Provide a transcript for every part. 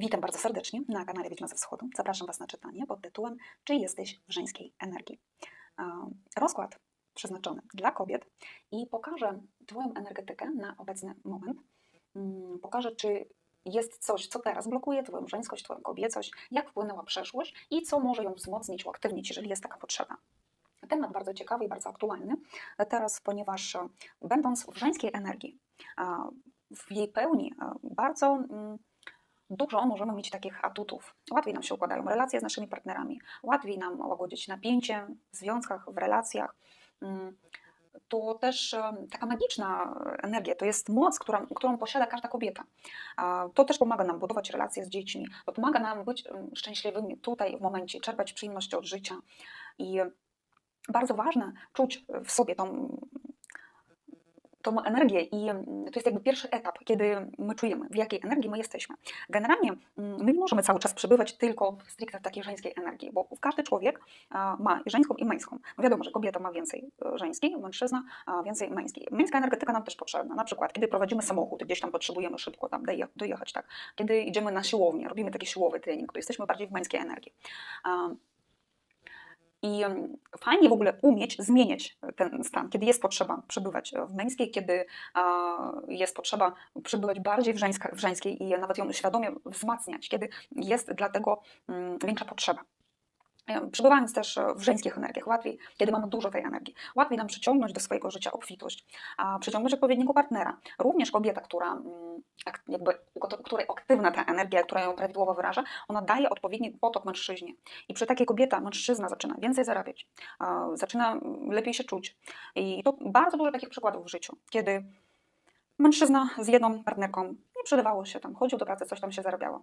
Witam bardzo serdecznie na kanale Wiedźma ze Wschodu. Zapraszam Was na czytanie pod tytułem Czy jesteś w żeńskiej energii? Rozkład przeznaczony dla kobiet i pokażę Twoją energetykę na obecny moment. Mm, Pokażę, czy jest coś, co teraz blokuje Twoją żeńskość, Twoją kobiecość, jak wpłynęła przeszłość i co może ją wzmocnić, uaktywnić, jeżeli jest taka potrzeba. Temat bardzo ciekawy i bardzo aktualny teraz, ponieważ e, będąc w żeńskiej energii, w jej pełni, e, bardzo mm, dużo możemy mieć takich atutów. Łatwiej nam się układają relacje z naszymi partnerami, łatwiej nam łagodzić napięcie w związkach, w relacjach. Mm, To też taka magiczna energia, to jest moc, którą, którą posiada każda kobieta. To też pomaga nam budować relacje z dziećmi, to pomaga nam być szczęśliwymi tutaj w momencie, czerpać przyjemność od życia. I bardzo ważne czuć w sobie tą, tą energię i mm, to jest jakby pierwszy etap, kiedy my czujemy, w jakiej energii my jesteśmy. Generalnie mm, my nie możemy cały czas przebywać tylko w stricte w takiej żeńskiej energii, bo każdy człowiek ma i żeńską i męską. No wiadomo, że kobieta ma więcej e, żeńskiej, mężczyzna więcej męskiej. Męska energetyka nam też potrzebna, na przykład kiedy prowadzimy samochód, gdzieś tam potrzebujemy szybko tam doje- dojechać, tak. Kiedy idziemy na siłownię, robimy taki siłowy trening, to jesteśmy bardziej w męskiej energii. I fajnie w ogóle umieć zmieniać ten stan, kiedy jest potrzeba przebywać w męskiej, kiedy jest potrzeba przebywać bardziej w, żeńska, w żeńskiej i nawet ją świadomie wzmacniać, kiedy jest dlatego mm, większa potrzeba. Em, Przebywając też w żeńskich energiach, łatwiej, kiedy mamy dużo tej energii, łatwiej nam przyciągnąć do swojego życia obfitość, a przyciągnąć odpowiedniego partnera. Również kobieta, która mm, jakby, której aktywna ta energia, która ją prawidłowo wyraża, ona daje odpowiedni potok mężczyźnie. I przy takiej kobieta, mężczyzna zaczyna więcej zarabiać, zaczyna mm, lepiej się czuć. I to bardzo dużo takich przykładów w życiu, kiedy mężczyzna z jedną partnerką nie przydawało się tam, chodził do pracy, coś tam się zarabiało.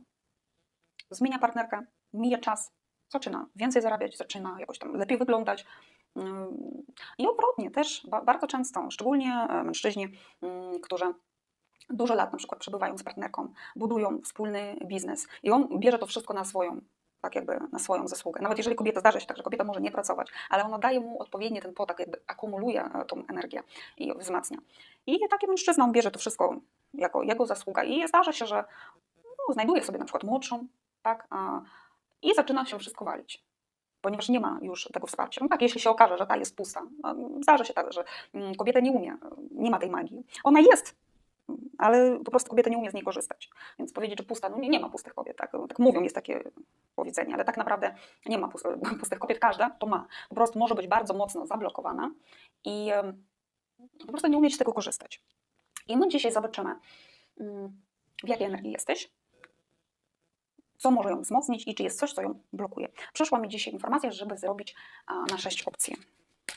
Zmienia partnerkę, mija czas, zaczyna więcej zarabiać, zaczyna jakoś tam lepiej wyglądać. Ym, I odwrotnie też ba- bardzo często, szczególnie e, mężczyźni, ym, którzy dużo lat na przykład przebywają z partnerką, budują wspólny biznes i on bierze to wszystko na swoją, tak jakby na swoją zasługę. Nawet jeżeli kobieta zdarza się tak, że kobieta może nie pracować, ale ona daje mu odpowiedni ten potak, jakby akumuluje e, tą energię i wzmacnia. I taki mężczyzna on bierze to wszystko jako jego zasługa i zdarza się, że no, znajduje sobie na przykład młodszą, tak, i zaczyna się wszystko walić. Ponieważ nie ma już tego wsparcia. No tak, jeśli się okaże, że ta jest pusta, no, zdarza się tak, że mm, kobieta nie umie, nie ma tej magii. Ona jest, ale po prostu kobieta nie umie z niej korzystać. Więc powiedzieć, że pusta, no nie, nie ma pustych kobiet, tak, tak mówią, jest takie powiedzenie, ale tak naprawdę nie ma pust- pustych kobiet, każda to ma. Po prostu może być bardzo mocno zablokowana i po prostu nie umieć z tego korzystać. I my dzisiaj zobaczymy, mm, w jakiej energii jesteś, co może ją wzmocnić i czy jest coś, co ją blokuje. Przyszła mi dzisiaj informacja, żeby zrobić na sześć opcji.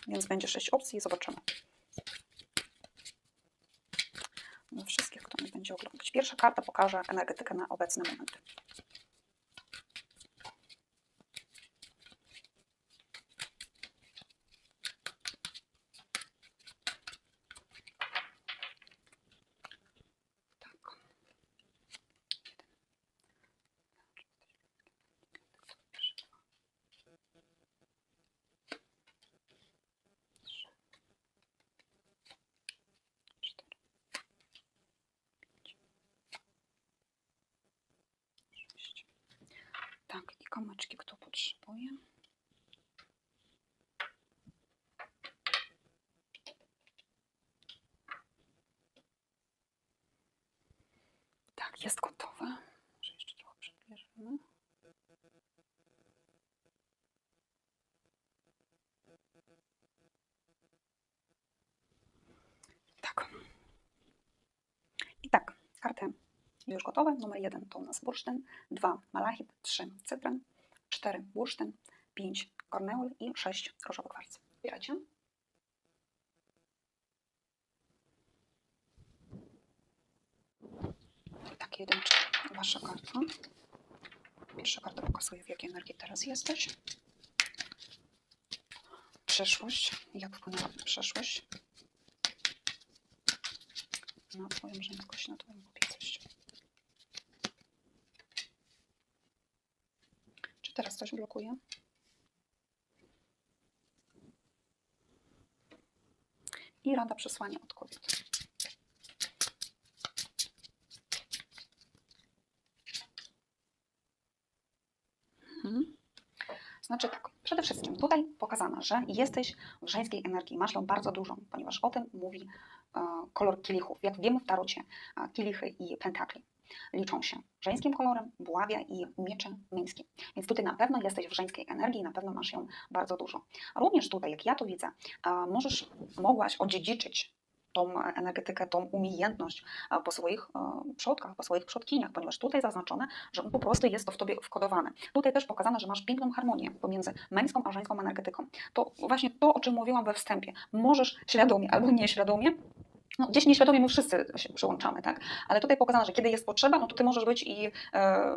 Więc będzie sześć opcji i zobaczymy. Dla wszystkich, kto mnie będzie oglądać. Pierwsza karta pokaże energetykę na obecny moment. Tak. Sześć. I kamyczki kto potrzebuje? Tak, jest gotowe. Może jeszcze trochę przybliżymy. Tak. I tak, karty już gotowe. Numer jeden to u nas bursztyn, dwa malachit, trzy cytryn, cztery bursztyn, pięć korneol i sześć różowy kwarc. Wybieracie? I tak, jedynczy, wasza karta. Pierwsza karta pokazuje, w jakiej energii teraz jesteś. Przeszłość. Jak wpłynęła przeszłość na twoją żeńskość, na twoją Teraz coś blokuje. I rada przesłania od kobiet. Mhm. Znaczy tak, przede wszystkim tutaj pokazano, że jesteś w żeńskiej energii, masz ją bardzo dużą, ponieważ o tym mówi e, kolor kielichów, jak wiemy w tarocie, e, kilichy i pentakli liczą się żeńskim kolorem, buławia i miecze męskim. Więc tutaj na pewno jesteś w żeńskiej energii na pewno masz ją bardzo dużo. Również tutaj, jak ja to widzę, możesz, mogłaś odziedziczyć tą energetykę, tą umiejętność po swoich przodkach, po swoich przodkiniach, ponieważ tutaj zaznaczone, że po prostu jest to w tobie wkodowane. Tutaj też pokazane, że masz piękną harmonię pomiędzy męską a żeńską energetyką. To właśnie to, o czym mówiłam we wstępie. Możesz świadomie albo nieświadomie no, gdzieś nieświadomie my wszyscy się przyłączamy, tak? Ale tutaj pokazano, że kiedy jest potrzeba, no to ty możesz być i e,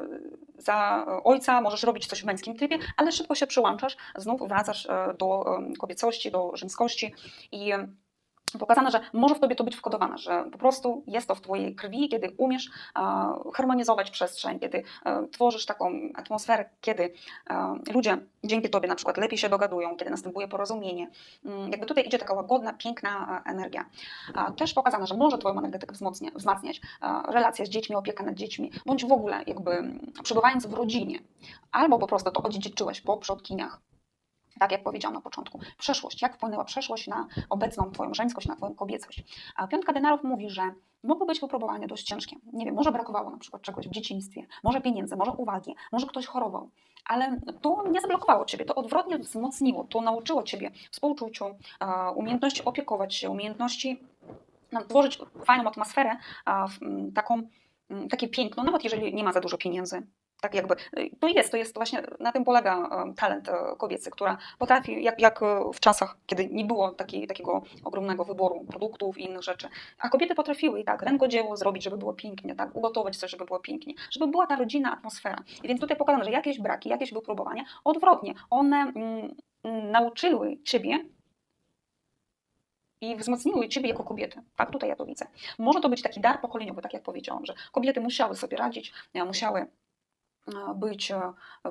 za ojca, możesz robić coś w męskim trybie, ale szybko się przyłączasz, znów wracasz e, do kobiecości, do żeńskości i pokazane, że może w tobie to być wkodowane, że po prostu jest to w twojej krwi, kiedy umiesz e, harmonizować przestrzeń, kiedy e, tworzysz taką atmosferę, kiedy e, ludzie dzięki tobie na przykład lepiej się dogadują, kiedy następuje porozumienie. Mm, jakby tutaj idzie taka łagodna, piękna energia. Też pokazane, że może twoją energetykę wzmacniać relacje z dziećmi, opieka nad dziećmi, bądź w ogóle jakby przebywając w rodzinie, albo po prostu to odziedziczyłeś po przodkiniach tak jak powiedziałam na początku, przeszłość, jak wpłynęła przeszłość na obecną Twoją żeńskość, na Twoją kobiecość. A piątka denarów mówi, że mogło być wypróbowanie dość ciężkie. Nie wiem, może brakowało na przykład czegoś w dzieciństwie, może pieniędzy, może uwagi, może ktoś chorował, ale to nie zablokowało Ciebie, to odwrotnie wzmocniło, to nauczyło Ciebie współczuciu, umiejętności opiekować się, umiejętności no, tworzyć fajną atmosferę, taką, takie piękno, nawet jeżeli nie ma za dużo pieniędzy, tak jakby, to jest, to jest właśnie, na tym polega e, talent e, kobiecy, która potrafi, jak, jak w czasach, kiedy nie było taki, takiego ogromnego wyboru produktów i innych rzeczy, a kobiety potrafiły i tak rękodzieło zrobić, żeby było pięknie, tak, ugotować coś, żeby było pięknie, żeby była ta rodzinna atmosfera. I więc tutaj pokazano, że jakieś braki, jakieś wypróbowania, odwrotnie, one mm, nauczyły Ciebie i wzmocniły Ciebie jako kobiety. Tak, tutaj ja to widzę. Może to być taki dar pokoleniowy, tak jak powiedziałam, że kobiety musiały sobie radzić, musiały E, być e,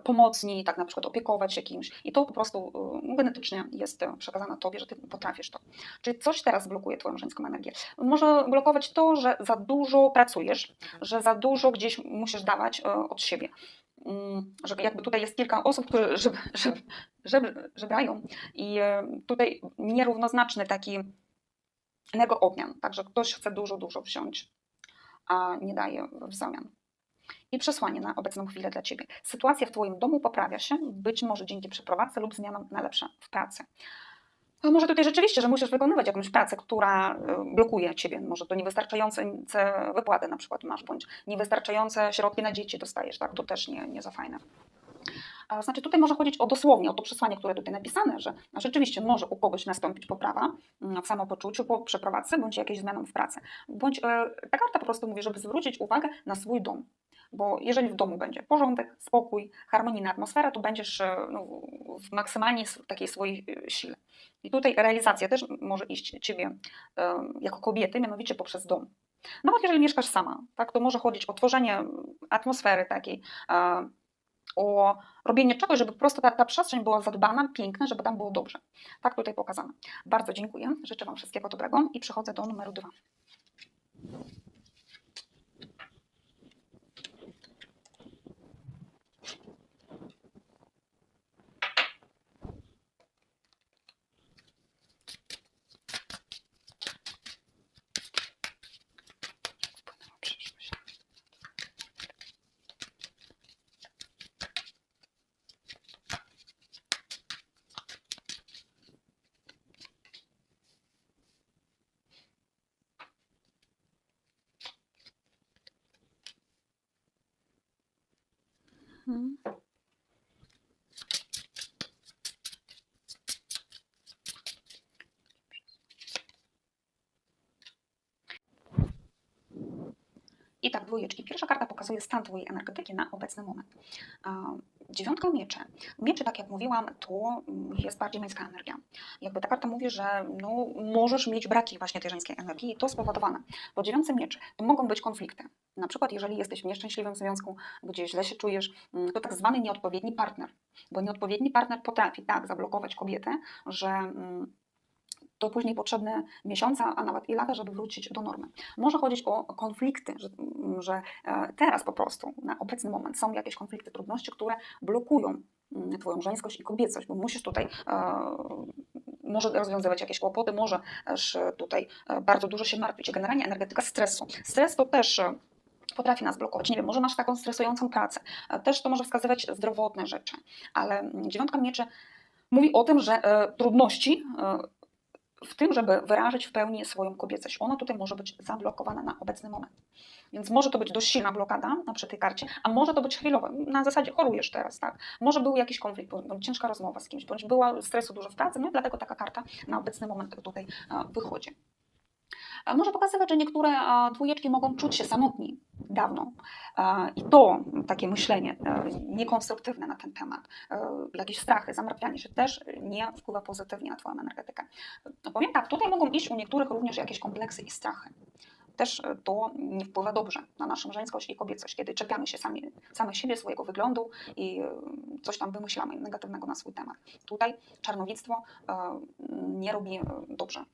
pomocni, tak na przykład opiekować się kimś. I to po prostu e, genetycznie jest przekazane tobie, że ty potrafisz to. Czyli coś teraz blokuje twoją żeńską energię. Może blokować to, że za dużo pracujesz, że za dużo gdzieś musisz dawać od siebie. Mm, że jakby tutaj jest kilka osób, które żeby, żeby, żeby, żebrają i tutaj nierównoznaczny taki energoobmian. Także ktoś chce dużo, dużo wziąć, a nie daje w zamian i przesłanie na obecną chwilę dla Ciebie. Sytuacja w Twoim domu poprawia się, być może dzięki przeprowadzce lub zmianom na lepsze w pracy. No może tutaj rzeczywiście, że musisz wykonywać jakąś pracę, która y, blokuje Ciebie. Może to niewystarczające wypłaty na przykład masz, bądź niewystarczające środki na dzieci dostajesz, tak? To też nie, nie za fajne. Znaczy tutaj może chodzić o dosłownie, o to przesłanie, które tutaj napisane, że rzeczywiście może u kogoś nastąpić poprawa mm, w samopoczuciu po przeprowadzce, bądź jakieś zmiany w pracy. Bądź e, ta karta po prostu mówi, żeby zwrócić uwagę na swój dom. Bo jeżeli w domu będzie porządek, spokój, harmonijna atmosfera, to będziesz e, no, w maksymalnie takiej swojej e, sile. I tutaj realizacja też może iść Ciebie jako kobiety, mianowicie poprzez dom. Nawet jeżeli mieszkasz sama, tak, to może chodzić o tworzenie atmosfery takiej, o robienie czegoś, żeby po prostu ta, ta przestrzeń była zadbana, piękna, żeby tam było dobrze. Tak tutaj pokazane. Bardzo dziękuję, życzę Wam wszystkiego dobrego i przechodzę do numeru dwa. Mhm. I tak, dwójeczki. Pierwsza karta pokazuje stan Twojej energetyki na obecny moment. Dziewiątka miecze. Miecze, tak jak mówiłam, to mm, jest bardziej męska energia. Jakby ta karta mówi, że no, możesz mieć braki właśnie tej żeńskiej energii i to spowodowane. Po dziewiątce mieczy to mogą być konflikty. Na przykład, jeżeli jesteś w nieszczęśliwym związku, gdzie źle się czujesz, mm, to tak zwany nieodpowiedni partner. Bo nieodpowiedni partner potrafi tak zablokować kobietę, że mm, to później potrzebne miesiące, a nawet i lata, żeby wrócić do normy. Może chodzić o konflikty, że, że e, teraz po prostu, na obecny moment są jakieś konflikty, trudności, które blokują mm, Twoją żeńskość i kobiecość, bo musisz tutaj może rozwiązywać jakieś kłopoty, może też tutaj bardzo dużo się martwić. Generalnie energetyka stresu. Stres to też potrafi nas blokować. Nie wiem, może masz taką stresującą pracę. Też to może wskazywać zdrowotne rzeczy, ale mm, dziewiątka mieczy mówi o tym, że trudności w tym, żeby wyrazić w pełni swoją kobiecość. Ona tutaj może być zablokowana na obecny moment. Więc może to być dość silna blokada przy tej karcie, a może to być chwilowa. Na zasadzie chorujesz teraz, tak? Może był jakiś konflikt, bądź ciężka rozmowa z kimś, bądź była stresu dużo w pracy, no dlatego taka karta na obecny moment tutaj wychodzi. Może pokazywać, że niektóre dwójeczki mogą czuć się samotni dawno. I to takie myślenie e, niekonstruktywne na ten temat, e, jakieś strachy, zamartwianie się też nie wpływa pozytywnie na Twoją energetykę. No powiem tak, tutaj mogą iść u niektórych również jakieś kompleksy i strachy też e, to nie wpływa dobrze na naszą żeńskość i kobiecość, kiedy czepiamy się sami, same siebie, swojego wyglądu i coś tam wymyślamy negatywnego na swój temat. Tutaj czarnowictwo nie robi dobrze.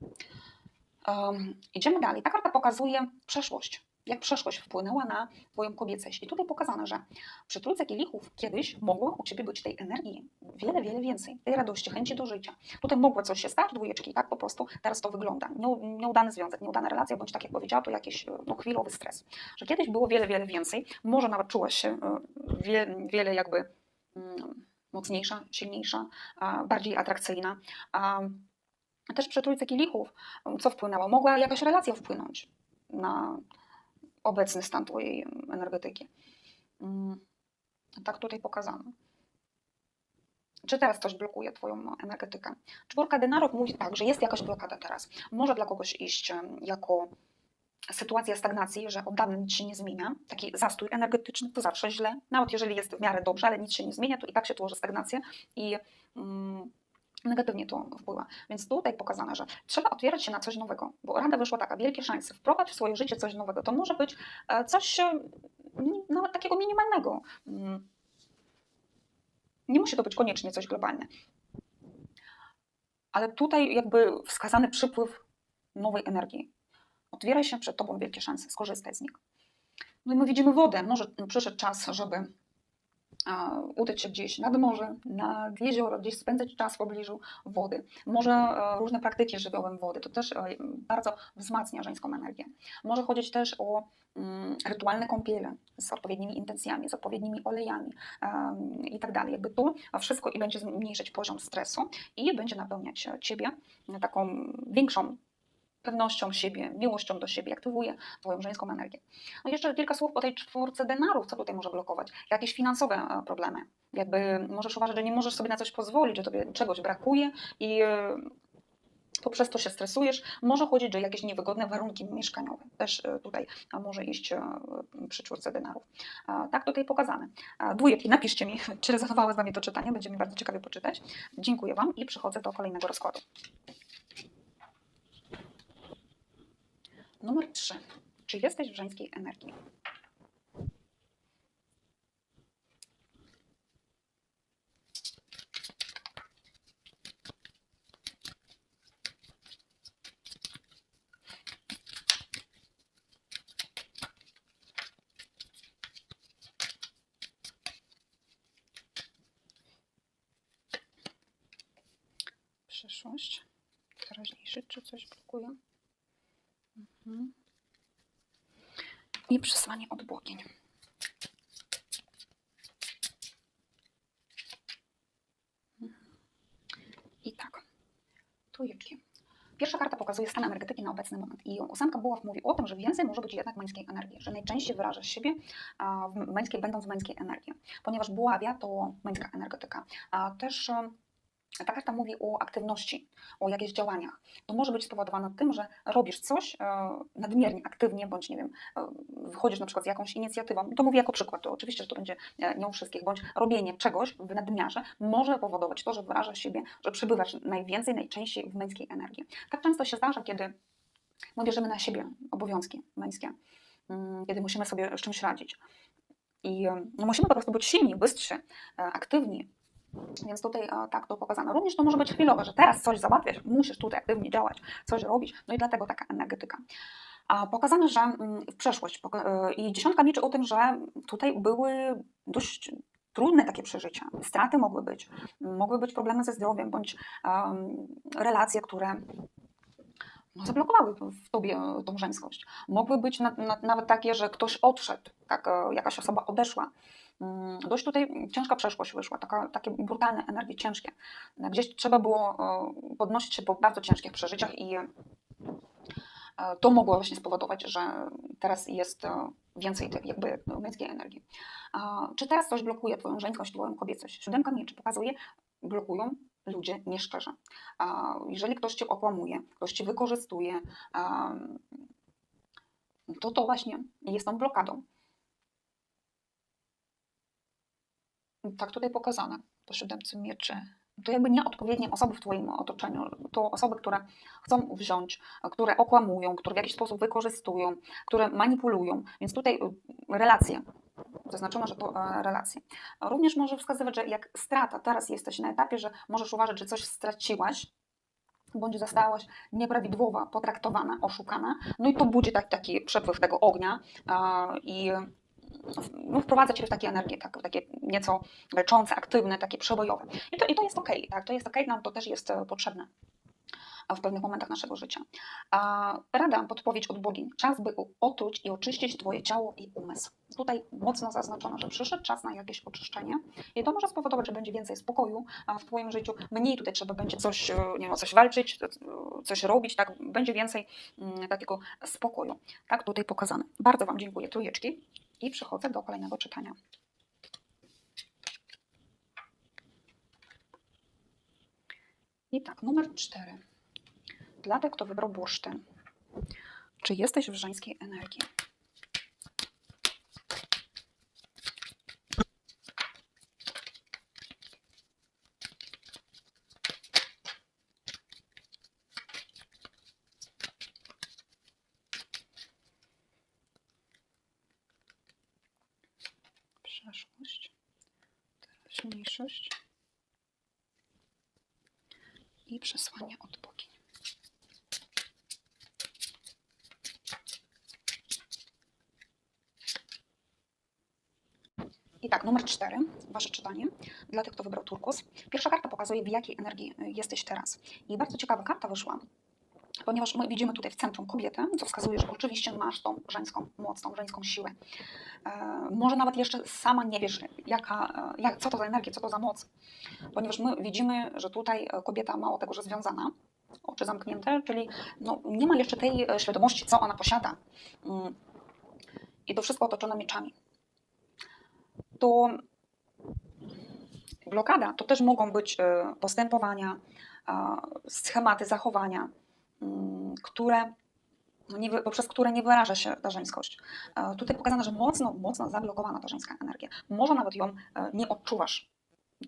Um, idziemy dalej. Ta karta pokazuje przeszłość. Jak przeszłość wpłynęła na Twoją kobiecość. I tutaj pokazane, że przy trójce kielichów kiedyś mogło u Ciebie być tej energii wiele, wiele więcej. Tej radości, chęci do życia. Tutaj mogło coś się stać, dwójeczki, tak po prostu teraz to wygląda. Nieudany związek, nieudana relacja, bądź tak jak powiedziała, to jakiś no, chwilowy stres. Że kiedyś było wiele, wiele więcej. Może nawet czułaś się e, wie, wiele jakby mm, mocniejsza, silniejsza, bardziej atrakcyjna. Też przy trójce kielichów, co wpłynęło? Mogła jakaś relacja wpłynąć na obecny stan Twojej energetyki. Mm, tak tutaj pokazano. Czy teraz coś blokuje Twoją energetykę? Czwórka denarów mówi tak, że jest jakaś blokada teraz. Może dla kogoś iść jako sytuacja stagnacji, że od dawna nic się nie zmienia, taki zastój energetyczny, to zawsze źle. Nawet jeżeli jest w miarę dobrze, ale nic się nie zmienia, to i tak się tworzy stagnacja i mm, negatywnie to wpływa. Więc tutaj pokazane, że trzeba otwierać się na coś nowego, bo rada wyszła taka, wielkie szanse, wprowadź w swoje życie coś nowego. To może być e, coś e, nawet takiego minimalnego. Mm. Nie musi to być koniecznie coś globalne. Ale tutaj jakby wskazany przypływ nowej energii. Otwieraj się przed Tobą wielkie szanse, skorzystaj z nich. No i my widzimy wodę. Może przyszedł czas, żeby udać się gdzieś nad morze, nad jezioro, gdzieś spędzać czas w pobliżu wody. Może e, różne praktyki żywiołem wody, to też e, bardzo wzmacnia żeńską energię. Może chodzić też o mm, rytualne kąpiele z odpowiednimi intencjami, z odpowiednimi olejami i tak dalej. Jakby tu wszystko i będzie zmniejszać poziom stresu i będzie napełniać Ciebie taką większą pewnością siebie, miłością do siebie, aktywuje Twoją żeńską energię. No jeszcze kilka słów po tej czwórce denarów, co tutaj może blokować? Jakieś finansowe e, problemy. Jakby możesz uważać, że nie możesz sobie na coś pozwolić, że Tobie czegoś brakuje i e, poprzez to się stresujesz. Może chodzić o jakieś niewygodne warunki mieszkaniowe. Też e, tutaj może iść przy czwórce denarów. Tak tutaj pokazane. Dwójki, napiszcie mi, czy rezonowało z Wami to czytanie, będzie mi bardzo ciekawie poczytać. Dziękuję Wam i przechodzę do kolejnego rozkładu. Numer 3. Czy jesteś w żeńskiej energii? Przyszłość, teraźniejszy, czy coś blokuje? Mhm. I przesłanie od błogień. I tak, trójeczki. Pierwsza karta pokazuje stan energetyki na obecny moment. I ósemka buław mówi o tym, że więcej może być jednak męskiej energii, że najczęściej wyrażasz siebie męskiej, będąc w męskiej energii. Ponieważ buławia to męska energetyka. Też ta karta mówi o aktywności, o jakichś działaniach. To może być spowodowane tym, że robisz coś e, nadmiernie aktywnie, bądź nie wiem, e, wychodzisz na przykład z jakąś inicjatywą. To mówię jako przykład, to oczywiście, że to będzie e, nie u wszystkich, bądź robienie czegoś w nadmiarze może powodować to, że wyrażasz siebie, że przebywasz najwięcej, najczęściej w męskiej energii. Tak często się zdarza, kiedy my bierzemy na siebie obowiązki męskie, mm, kiedy musimy sobie z czymś radzić. I no, musimy po prostu być silni, bystrzy, aktywni, więc tutaj tak to pokazano. Również to może być chwilowe, że teraz coś załatwiać, musisz tutaj aktywnie działać, coś robić, no i dlatego taka energetyka. A pokazane, że mm, w przeszłość e, i dziesiątka mieczy o tym, że tutaj były dość trudne takie przeżycia, straty mogły być, mogły być problemy ze zdrowiem, bądź um, relacje, które no, zablokowały w tobie tą żeńskość. Mogły być na, na, nawet takie, że ktoś odszedł, tak, e, jakaś osoba odeszła. Mm, Dość tutaj ciężka przeszłość wyszła, taka, takie brutalne energie, ciężkie. Gdzieś trzeba było e, podnosić się po bardzo ciężkich przeżyciach i e, to mogło właśnie spowodować, że teraz jest e, więcej tej jakby męskiej energii. Czy teraz coś blokuje Twoją żeńskość, Twoją kobiecość? Siódemka mieczy pokazuje, blokują ludzie nieszczerze. Jeżeli ktoś Cię okłamuje, ktoś Cię wykorzystuje, to to właśnie jest tą blokadą. Tak tutaj pokazane, po siódemce mieczy. To jakby nieodpowiednie osoby w Twoim otoczeniu, to osoby, które chcą wziąć, które okłamują, które w jakiś sposób wykorzystują, które manipulują. Więc tutaj y, relacje, zaznaczono, że to e, relacje. Również może wskazywać, że jak strata, teraz jesteś na etapie, że możesz uważać, że coś straciłaś, bądź zostałaś nieprawidłowo potraktowana, oszukana, no i to budzi tak, taki przepływ tego ognia i no, wprowadza Cię w takie energie, tak, takie nieco leczące, aktywne, takie przebojowe. I to, i to jest ok, tak, to jest ok, nam to też jest e, potrzebne w pewnych momentach naszego życia. Rada, podpowiedź od bogini. Czas, by otruć i oczyścić Twoje ciało i umysł. Tutaj mocno zaznaczono, że przyszedł czas na jakieś oczyszczenie i to może spowodować, że będzie więcej spokoju w Twoim życiu. Mniej tutaj trzeba będzie coś, e, nie wiem, coś walczyć, e, coś robić, tak? Będzie więcej mm, takiego spokoju. Tak tutaj pokazane. Bardzo Wam dziękuję, trójeczki. I przechodzę do kolejnego czytania. I tak, numer cztery. Dla tych, kto wybrał bursztyn. Czy jesteś w żeńskiej energii? Przeszłość, teraźniejszość i przesłanie od bogini. I tak, numer cztery, wasze czytanie, dla tych, kto wybrał turkus. Pierwsza karta pokazuje, w jakiej energii jesteś teraz. I bardzo ciekawa karta wyszła, ponieważ my widzimy tutaj w centrum kobietę, co wskazuje, że oczywiście masz tą żeńską moc, tą żeńską siłę. E, może nawet jeszcze sama nie wiesz, jaka, e, jak, co to za energia, co to za moc, ponieważ my widzimy, że tutaj e, kobieta mało tego, że związana, oczy zamknięte, czyli no, nie ma jeszcze tej świadomości, co ona posiada. Mm. I to wszystko otoczone mieczami. To blokada to też mogą być postępowania, schematy zachowania, które no nie, poprzez które nie wyraża się ta żeńskość. E, Tutaj pokazano, że mocno, mocno zablokowana ta żeńska energia. Może nawet ją e, nie odczuwasz.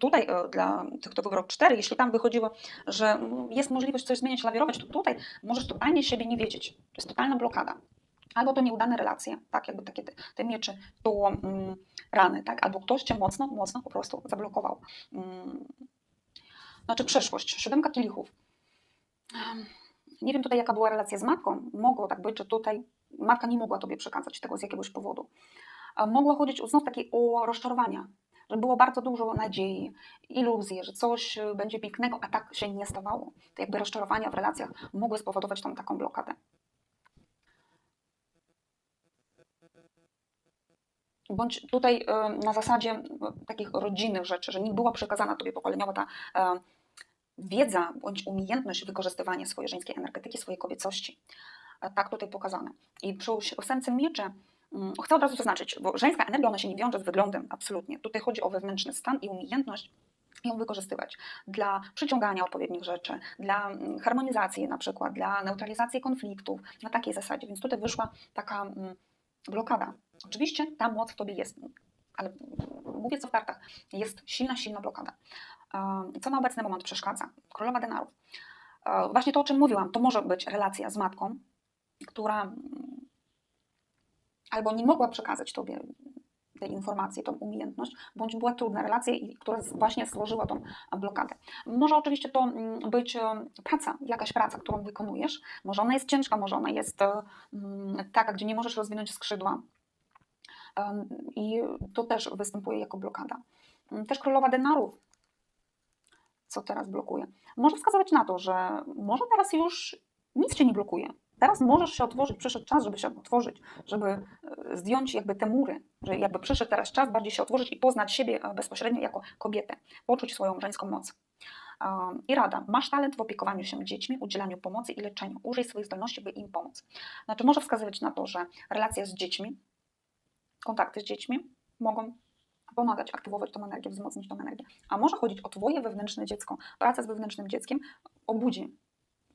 Tutaj e, dla tych, kto wybrał cztery, jeśli tam wychodziło, że mm, jest możliwość coś zmieniać, lawirować, to tutaj możesz totalnie siebie nie wiedzieć. To jest totalna blokada. Albo to nieudane relacje, tak, jakby takie te, te miecze, to mm, rany, tak, albo ktoś cię mocno, mocno po prostu zablokował. Mm. Znaczy przeszłość, siódemka kielichów. Em, nie wiem tutaj, jaka była relacja z matką. Mogło tak być, że tutaj matka nie mogła tobie przekazać tego z jakiegoś powodu. Mogło chodzić znów takie o rozczarowania, że było bardzo dużo nadziei, iluzji, że coś y, będzie pięknego, a tak się nie stawało. Te jakby rozczarowania w relacjach mogły spowodować tą taką blokadę. Bądź tutaj y, na zasadzie y, takich rodzinnych rzeczy, że nie była przekazana tobie pokoleniowo ta e, wiedza bądź umiejętność wykorzystywania swojej żeńskiej energetyki, swojej kobiecości. E, Tak tutaj pokazane. I przy ósemce mieczy mm, chcę od razu zaznaczyć, bo żeńska energia ona się nie wiąże z wyglądem, absolutnie. Tutaj chodzi o wewnętrzny stan i umiejętność ją wykorzystywać dla przyciągania odpowiednich rzeczy, dla mm, harmonizacji na przykład, dla neutralizacji konfliktów, na takiej zasadzie. Więc tutaj wyszła taka mm, blokada. Oczywiście ta moc w tobie jest, ale mówię co w kartach, jest silna, silna blokada. E, Co na obecny moment przeszkadza? Królowa denarów. E, Właśnie to, o czym mówiłam, to może być relacja z matką, która mm, albo nie mogła przekazać tobie tej informacji, tą umiejętność, bądź była trudna relacja, która właśnie stworzyła tą blokadę. Może oczywiście to mm, być e, praca, jakaś praca, którą wykonujesz. Może ona jest ciężka, może ona jest mm, taka, gdzie nie możesz rozwinąć skrzydła. I to też występuje jako blokada. Też królowa denarów, co teraz blokuje, może wskazywać na to, że może teraz już nic cię nie blokuje. Teraz możesz się otworzyć, przyszedł czas, żeby się otworzyć, żeby e, zdjąć jakby te mury, że jakby przyszedł teraz czas bardziej się otworzyć i poznać siebie e, bezpośrednio jako kobietę, poczuć swoją żeńską moc. I rada, masz talent w opiekowaniu się dziećmi, udzielaniu pomocy i leczeniu. Użyj swoich zdolności, by im pomóc. Znaczy może wskazywać na to, że relacja z dziećmi, kontakty z dziećmi mogą pomagać aktywować tą energię, wzmocnić tą energię. A może chodzić o Twoje wewnętrzne dziecko. Praca z wewnętrznym dzieckiem obudzi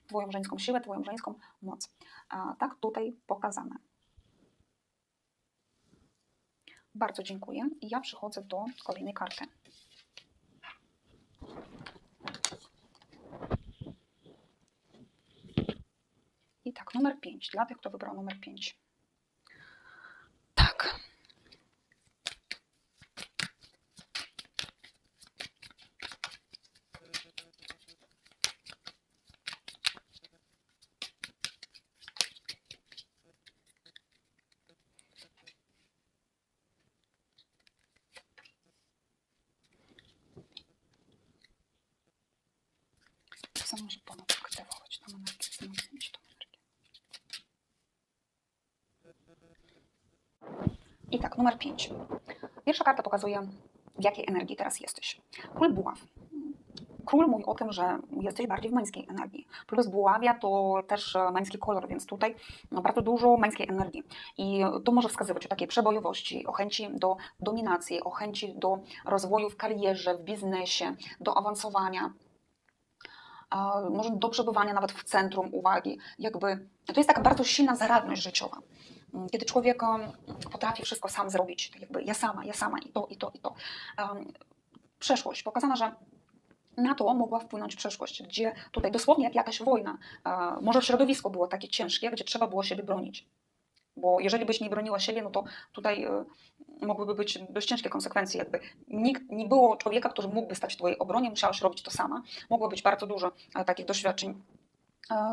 Twoją żeńską siłę, Twoją żeńską moc. A tak tutaj pokazane. Bardzo dziękuję i ja przychodzę do kolejnej karty. I tak, numer 5. Dla tych, kto wybrał numer 5. Tak. Co może ponad aktywować tą energię, wzmocnić tą energię? I tak, numer 5. Pierwsza karta pokazuje, w jakiej energii teraz jesteś. Król buław. Król mówi o tym, że jesteś bardziej w męskiej energii. Plus buławia to też e, męski kolor, więc tutaj no, bardzo dużo męskiej energii. I to może wskazywać o takiej przebojowości, o chęci do dominacji, o chęci do rozwoju w karierze, w biznesie, do awansowania może do przebywania nawet w centrum uwagi. Jakby to jest taka bardzo silna zaradność życiowa. Mm, Kiedy człowiek um, potrafi wszystko sam zrobić, jakby ja sama, ja sama i to, i to, i to. Przeszłość pokazana, że na to mogła wpłynąć przeszłość, gdzie tutaj dosłownie jak jakaś wojna, e, może środowisko było takie ciężkie, gdzie trzeba było siebie bronić. Bo jeżeli byś nie broniła siebie, no to tutaj e, mogłyby być dość ciężkie konsekwencje. Jakby nikt nie było człowieka, który mógłby stać w twojej obronie, musiałaś robić to sama. Mogło być bardzo dużo e, takich doświadczeń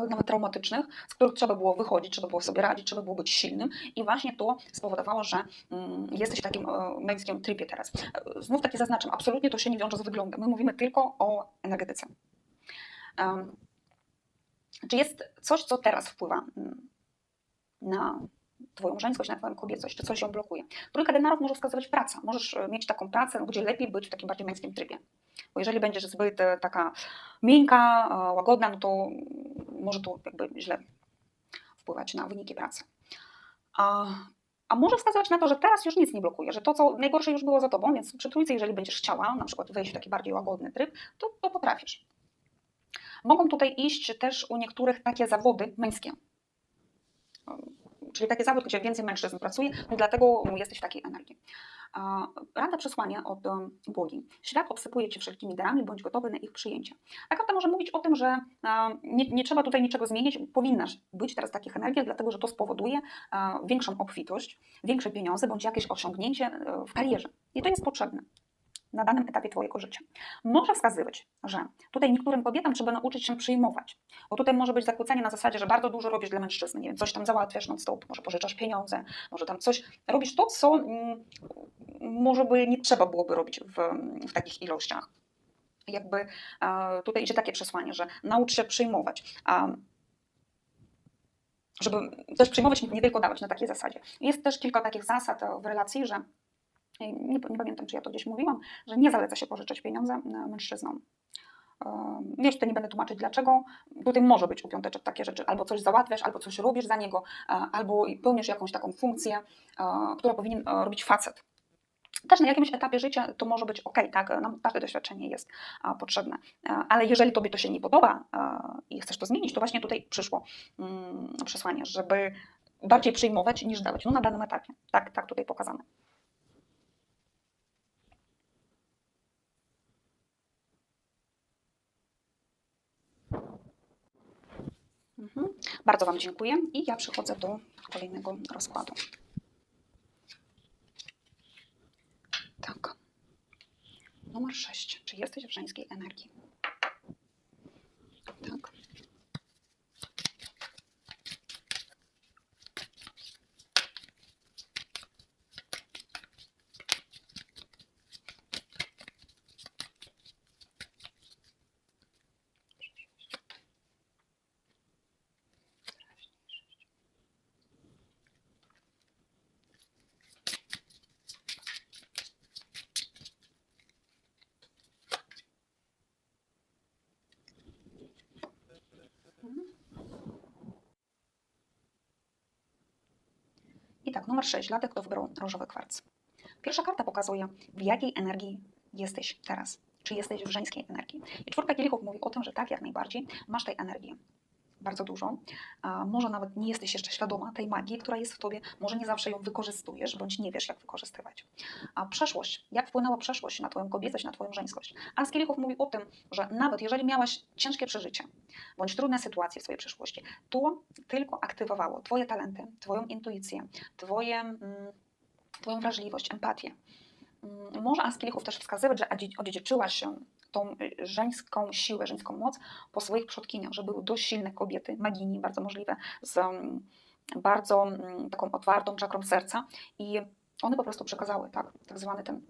nawet traumatycznych, z których trzeba było wychodzić, trzeba było sobie radzić, trzeba było być silnym i właśnie to spowodowało, że mm, jesteś w takim e, męskim tripie teraz. E, Znów takie zaznaczam, absolutnie to się nie wiąże z wyglądem. My mówimy tylko o energetyce. Czy jest coś, co teraz wpływa mm, na Twoją żeńskość, na Twoją kobiecość, czy coś ją blokuje? Trójka denarów może wskazywać praca. Możesz e, mieć taką pracę, no, gdzie lepiej być w takim bardziej męskim trybie. Bo jeżeli będziesz zbyt e, taka miękka, e, łagodna, no to może to jakby źle wpływać na wyniki pracy. A, a może wskazywać na to, że teraz już nic nie blokuje, że to, co najgorsze już było za tobą, więc przy trójce, jeżeli będziesz chciała na przykład wejść w taki bardziej łagodny tryb, to, to potrafisz. Mogą tutaj iść też u niektórych takie zawody męskie. Czyli taki zawód, gdzie więcej mężczyzn pracuje, no dlatego jesteś w takiej energii. Rada przesłania od em, bogini. Świat obsypuje cię wszelkimi darami, bądź gotowy na ich przyjęcie. Ta karta może mówić o tym, że a, nie, nie trzeba tutaj niczego zmienić, powinnaś być teraz w takich energiach, dlatego że to spowoduje a, większą obfitość, większe pieniądze, bądź jakieś osiągnięcie e, w karierze. I to jest potrzebne na danym etapie Twojego życia. Może wskazywać, że tutaj niektórym kobietom trzeba nauczyć się przyjmować, bo tutaj może być zakłócenie na zasadzie, że bardzo dużo robisz dla mężczyzny, nie wiem, coś tam załatwiasz non stop, może pożyczasz pieniądze, może tam coś, robisz to, co mm, może by nie trzeba byłoby robić w, w takich ilościach. Jakby e, tutaj idzie takie przesłanie, że naucz się przyjmować. A, żeby też przyjmować, nie tylko dawać na takiej zasadzie. Jest też kilka takich zasad e, w relacji, że nie, nie pamiętam, czy ja to gdzieś mówiłam, że nie zaleca się pożyczać pieniądze mężczyznom. Em, Wiesz, tutaj nie będę tłumaczyć dlaczego. Tutaj może być u piąteczek takie rzeczy, albo coś załatwiasz, albo coś robisz za niego, albo pełnisz jakąś taką funkcję, którą powinien e, robić facet. Też na jakimś etapie życia to może być ok, tak, nam każde doświadczenie jest potrzebne, E, ale jeżeli tobie to się nie podoba e, i chcesz to zmienić, to właśnie tutaj przyszło mm, przesłanie, żeby bardziej przyjmować niż dawać, no na danym etapie, tak, tak tutaj pokazane. Bardzo Wam dziękuję i ja przechodzę do kolejnego rozkładu. Tak. Numer 6. Czy jesteś w żeńskiej energii? Tak. Tak, numer 6 dla tych, kto wybrał różowy kwarc. Pierwsza karta pokazuje, w jakiej energii jesteś teraz. Czy jesteś w żeńskiej energii. I czwórka kielichów mówi o tym, że tak, jak najbardziej, masz tej energii bardzo dużo. A może nawet nie jesteś jeszcze świadoma tej magii, która jest w tobie, może nie zawsze ją wykorzystujesz, bądź nie wiesz, jak wykorzystywać. A przeszłość, jak wpłynęła przeszłość na twoją kobiecość, na twoją żeńskość. A mówi o tym, że nawet jeżeli miałaś ciężkie przeżycie, bądź trudne sytuacje w swojej przeszłości, to tylko aktywowało twoje talenty, twoją intuicję, twoje, mm, twoją wrażliwość, empatię. Mm, Może as kielichów też wskazywać, że odziedziczyłaś się tą y, żeńską siłę, żeńską moc po swoich przodkiniach, że były dość silne kobiety, magini, bardzo możliwe, z mm, bardzo mm, taką otwartą czakrą serca i one po prostu przekazały, tak, tak zwany ten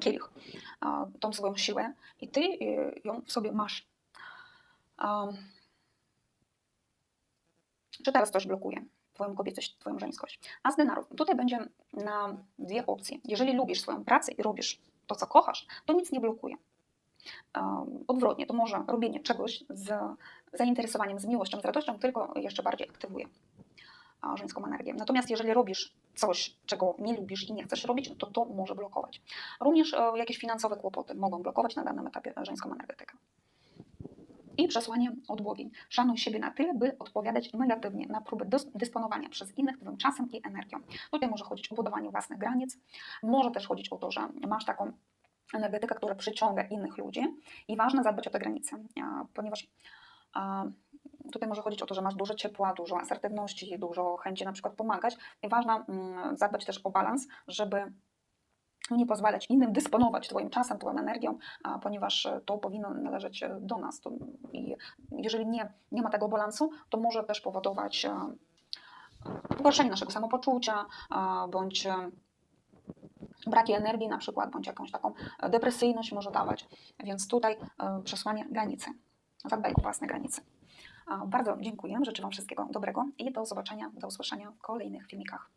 kielich, tą swoją siłę i ty y, ją w sobie masz. Czy teraz coś blokuje Twoją kobiecość, Twoją żeńskość? A z denarów, tutaj będzie na dwie opcje. Jeżeli lubisz swoją pracę i robisz to, co kochasz, to nic nie blokuje. Odwrotnie, to może robienie czegoś z zainteresowaniem, z miłością, z radością tylko jeszcze bardziej aktywuje żeńską energię. Natomiast jeżeli robisz coś, czego nie lubisz i nie chcesz robić, to to może blokować. Również e, jakieś finansowe kłopoty mogą blokować na danym etapie żeńską energetykę. I przesłanie od bogini. Szanuj siebie na tyle, by odpowiadać negatywnie na próby dys- dysponowania przez innych Twoim czasem i energią. Tutaj może chodzić o budowanie własnych granic, może też chodzić o to, że masz taką energetykę, która przyciąga innych ludzi i ważne zadbać o te granice, ponieważ tutaj może chodzić o to, że masz dużo ciepła, dużo asertywności, dużo chęci na przykład pomagać i ważne mm, zadbać też o balans, żeby nie pozwalać innym dysponować Twoim czasem, Twoją energią, ponieważ e, to powinno należeć e, do nas. I jeżeli nie, nie ma tego balansu, to może też powodować e, pogorszenie naszego samopoczucia, bądź braki energii na przykład, bądź jakąś taką depresyjność może dawać. Więc tutaj przesłanie granicy. Zadbaj o własne granice. Bardzo dziękuję, życzę Wam wszystkiego dobrego i do zobaczenia, do usłyszenia w kolejnych filmikach.